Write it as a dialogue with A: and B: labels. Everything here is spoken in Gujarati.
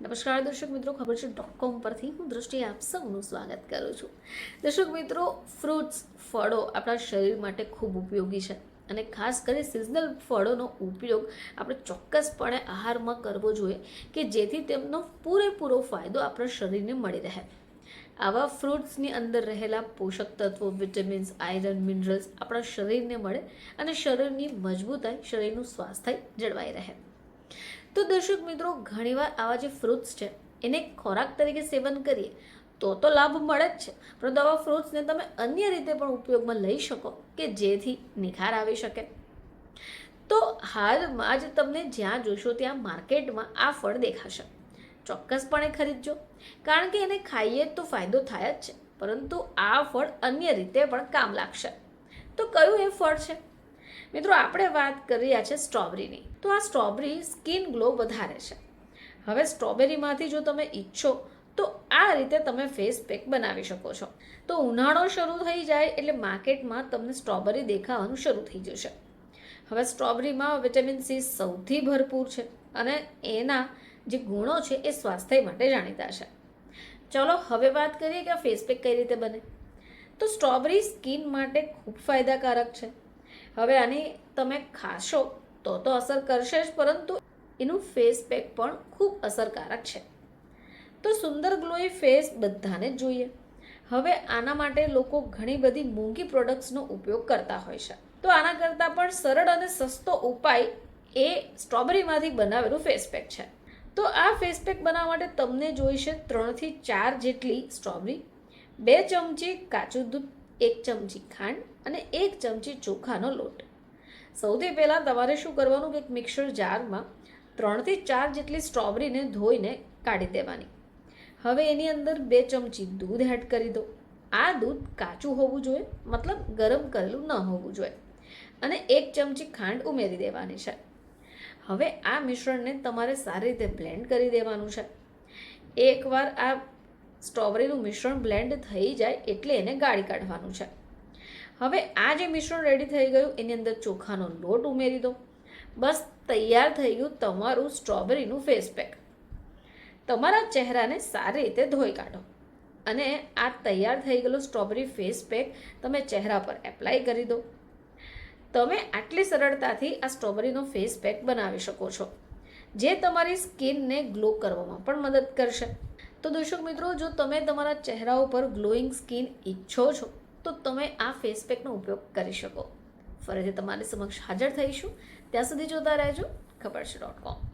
A: નમસ્કાર દર્શક મિત્રો, ખબર છે ડોટ કોમ પરથી હું દ્રષ્ટિએ આપ સૌનું સ્વાગત કરું છું. દર્શક મિત્રો ફ્રૂટ્સ ફળો આપણા શરીર માટે ખૂબ ઉપયોગી છે અને ખાસ કરી સિઝનલ ફળોનો ઉપયોગ આપણે ચોક્કસપણે આહારમાં કરવો જોઈએ કે જેથી તેમનો પૂરેપૂરો ફાયદો આપણા શરીરને મળી રહે. આવા ફ્રૂટ્સની અંદર રહેલા પોષક તત્વો વિટામિન્સ આયરન મિનરલ્સ આપણા શરીરને મળે અને શરીરની મજબૂતાઈ, શરીરનું સ્વાસ્થ્ય જળવાઈ રહે. તો દર્શક મિત્રો, ઘણીવાર આવા જે ફ્રૂટ્સ છે, એને ખોરાક તરીકે સેવન કરીએ, તો તો લાભ મળે જ છે. પરંતુ આવા ફ્રૂટ્સને તમે અન્ય રીતે પણ ઉપયોગમાં લઈ શકો કે જેથી નિખાર આવી શકે. તો હાલમાં જ તમને જ્યાં જોશો ત્યાં માર્કેટમાં આ ફળ દેખાશે. ચોક્કસપણે ખરીદજો. કારણ કે એને ખાઈએ તો ફાયદો થાય જ છે. પરંતુ આ ફળ અન્ય રીતે પણ કામ લાગશે. તો કયું એ ફળ છે? મિત્રો, આપણે વાત કરી રહ્યા છે સ્ટ્રોબેરીની. તો આ સ્ટ્રોબેરી સ્કિન ગ્લો વધારે છે. હવે સ્ટ્રોબેરીમાંથી જો તમે ઈચ્છો, તો આ રીતે તમે ફેસ પેક બનાવી શકો છો. તો ઉનાળો શરૂ થઈ જાય એટલે માર્કેટમાં તમને સ્ટ્રોબેરી દેખાવાનું શરૂ થઈ જશે. હવે સ્ટ્રોબેરીમાં વિટામિન સી સૌથી ભરપૂર છે અને એના જે ગુણો છે એ સ્વાસ્થ્ય માટે જાણીતા છે. ચલો હવે વાત કરીએ કે આ ફેસ પેક કઈ રીતે બને. તો સ્ટ્રોબેરી સ્કિન માટે ખૂબ ફાયદાકારક છે. હવે આની તમે ખાશો તો તો અસર કરશે જ, પરંતુ એનું ફેસ પેક પણ ખૂબ અસરકારક છે. તો સુંદર ગ્લોઈ ફેસ બધાને જ જોઈએ. હવે આના માટે લોકો ઘણી બધી મોંઘી પ્રોડક્ટ્સનો ઉપયોગ કરતા હોય છે. તો આના કરતાં પણ સરળ અને સસ્તો ઉપાય એ સ્ટ્રોબેરીમાંથી બનાવેલું ફેસ પેક છે. તો આ ફેસ પેક બનાવવા માટે તમને જોઈશે ત્રણથી ચાર જેટલી સ્ટ્રોબેરી બે ચમચી કાચું દૂધ એક ચમચી ખાંડ અને એક ચમચી ચોખાનો લોટ. સૌથી પહેલાં તમારે શું કરવાનું કે એક મિક્સર જારમાં ત્રણથી ચાર જેટલી સ્ટ્રોબેરીને ધોઈને કાઢી દેવાની. હવે એની અંદર બે ચમચી દૂધ એડ કરી દો. આ દૂધ કાચું હોવું જોઈએ, મતલબ ગરમ કરેલું ન હોવું જોઈએ. અને એક ચમચી ખાંડ ઉમેરી દેવાની છે. હવે આ મિશ્રણને તમારે સારી રીતે બ્લેન્ડ કરી દેવાનું છે. એકવાર આ સ્ટ્રોબેરીનું મિશ્રણ બ્લેન્ડ થઈ જાય એટલે એને ગાળી કાઢવાનું છે. હવે આ જે મિશ્રણ રેડી થઈ ગયું, એની અંદર ચોખાનો લોટ ઉમેરી દો. બસ, તૈયાર થઈ ગયું તમારું સ્ટ્રોબેરીનું ફેસ પેક તમારા ચહેરાને સારી રીતે ધોઈ કાઢો. અને આ તૈયાર થઈ ગયેલું સ્ટ્રોબેરી ફેસ પેક તમે ચહેરા પર એપ્લાય કરી દો. તમે આટલી સરળતાથી આ સ્ટ્રોબેરીનો ફેસ પેક બનાવી શકો છો, જે તમારી સ્કિનને ગ્લો કરવામાં પણ મદદ કરશે. તો દર્શક મિત્રો, જો તમે તમારા ચહેરા ઉપર ગ્લોઈંગ સ્કિન ઈચ્છો છો, તો તમે આ ફેસ પેકનો ઉપયોગ કરી શકો. ફરીથી તમારી સમક્ષ હાજર થઈશું. ત્યાં સુધી જોતા રહેજો. ખબર છે ડોટ કોમ